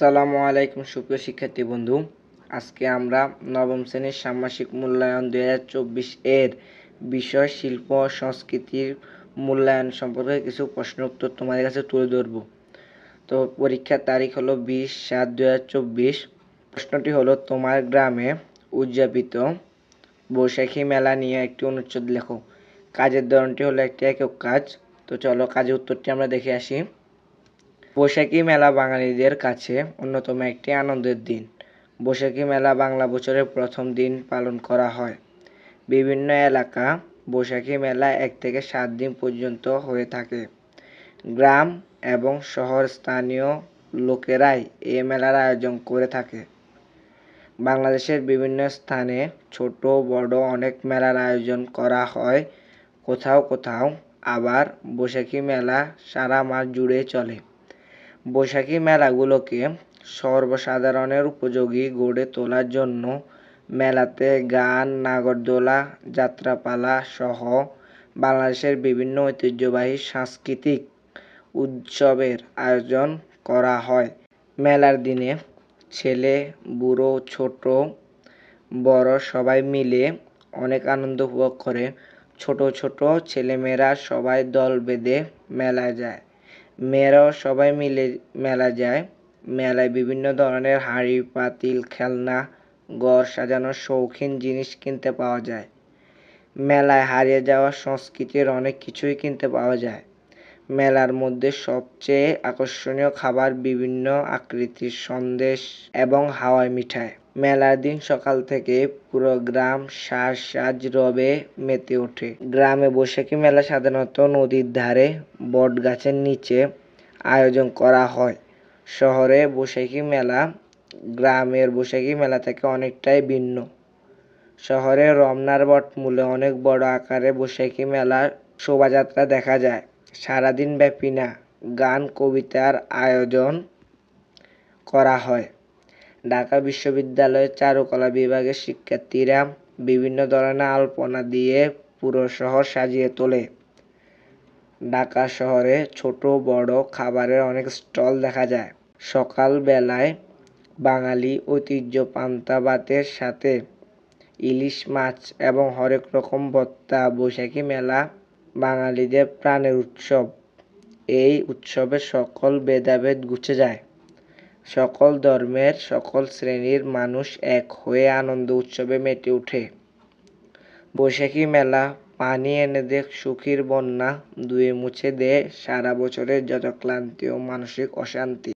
আসসালামু আলাইকুম, সুপ্রিয় শিক্ষার্থী বন্ধু। আজকে আমরা নবম শ্রেণির ষান্মাসিক মূল্যায়ন দুই হাজার চব্বিশ এর বিষয় শিল্প সংস্কৃতির মূল্যায়ন সম্পর্কে কিছু প্রশ্ন উত্তর তোমাদের কাছে তুলে ধরব। তো পরীক্ষার তারিখ হলো বিশ সাত দুই হাজার চব্বিশ। প্রশ্নটি হলো, তোমার গ্রামে উদযাপিত বৈশাখী মেলা নিয়ে একটি অনুচ্ছেদ লেখো। কাজের ধরনটি হলো একটি একক কাজ। তো চলো কাজের উত্তরটি আমরা দেখে আসি। বৈশাখী মেলা বাঙালিদের কাছে অন্যতম একটি আনন্দের দিন। বৈশাখী মেলা বাংলা বছরের প্রথম দিন পালন করা হয়। বিভিন্ন এলাকা বৈশাখী মেলা এক থেকে সাত দিন পর্যন্ত হয়ে থাকে। গ্রাম এবং শহর স্থানীয় লোকেরাই এই মেলার আয়োজন করে থাকে। বাংলাদেশের বিভিন্ন স্থানে ছোট, বড় অনেক মেলার আয়োজন করা হয়। কোথাও কোথাও আবার বৈশাখী মেলা সারা মাস জুড়ে চলে। বৈশাখী মেলাগুলোকে সর্বসাধারণের উপযোগী গড়ে তোলার জন্য মেলাতে গান, নাগরদোলা, যাত্রাপালা সহ বাংলাদেশের বিভিন্ন ঐতিহ্যবাহী সাংস্কৃতিক উৎসবের আয়োজন করা হয়। মেলার দিনে ছেলে, বুড়ো, ছোট, বড় সবাই মিলে অনেক আনন্দ উপভোগ করে। ছোট ছোট ছেলেমেয়েরা সবাই দল বেঁধে মেলায় যায়। মেয়েরাও সবাই মিলে মেলা যায়। মেলায় বিভিন্ন ধরনের হাঁড়ি, পাতিল, খেলনা, ঘর সাজানোর শৌখিন জিনিস কিনতে পাওয়া যায়। মেলায় হারিয়ে যাওয়া সংস্কৃতির অনেক কিছুই কিনতে পাওয়া যায়। মেলার মধ্যে সবচেয়ে আকর্ষণীয় খাবার বিভিন্ন আকৃতির সন্দেশ এবং হাওয়াই মিঠাই। মেলার দিন সকাল থেকে পুরো গ্রাম সাজ সাজ রবে মেতে ওঠে। গ্রামে বৈশাখী মেলা সাধারণত নদীর ধারে বট গাছের নিচে আয়োজন করা হয়। শহরে বৈশাখী মেলা, গ্রামের বৈশাখী মেলা থেকে অনেকটাই ভিন্ন। শহরে রমনার বটমূলে অনেক বড় আকারে বৈশাখী মেলার শোভাযাত্রা দেখা যায়। সারাদিন ব্যাপী না, গান, কবিতার আয়োজন করা হয়। ঢাকা বিশ্ববিদ্যালয়ের চারুকলা বিভাগের শিক্ষার্থীরা বিভিন্ন ধরনের আলপনা দিয়ে পুরো শহর সাজিয়ে তোলে। ঢাকা শহরে ছোট, বড় খাবারের অনেক স্টল দেখা যায়। সকাল বেলায় বাঙালি ঐতিহ্য পান্তা ভাতের সাথে ইলিশ মাছ এবং হরেক রকম ভর্তা, বৈশাখী মেলা বাঙালিদের প্রাণের উৎসব। এই উৎসবে সকল ভেদাভেদ ঘুচে যায়। সকল ধর্মের সকল শ্রেণির মানুষ এক হয়ে আনন্দ উৎসবে মেতে ওঠে বৈশাখী মেলা, পানি এনে দে সুখীর বন্যা দুয়ে মুছে দে, সারা বছরের যত ক্লান্তি ও মানসিক অশান্তি।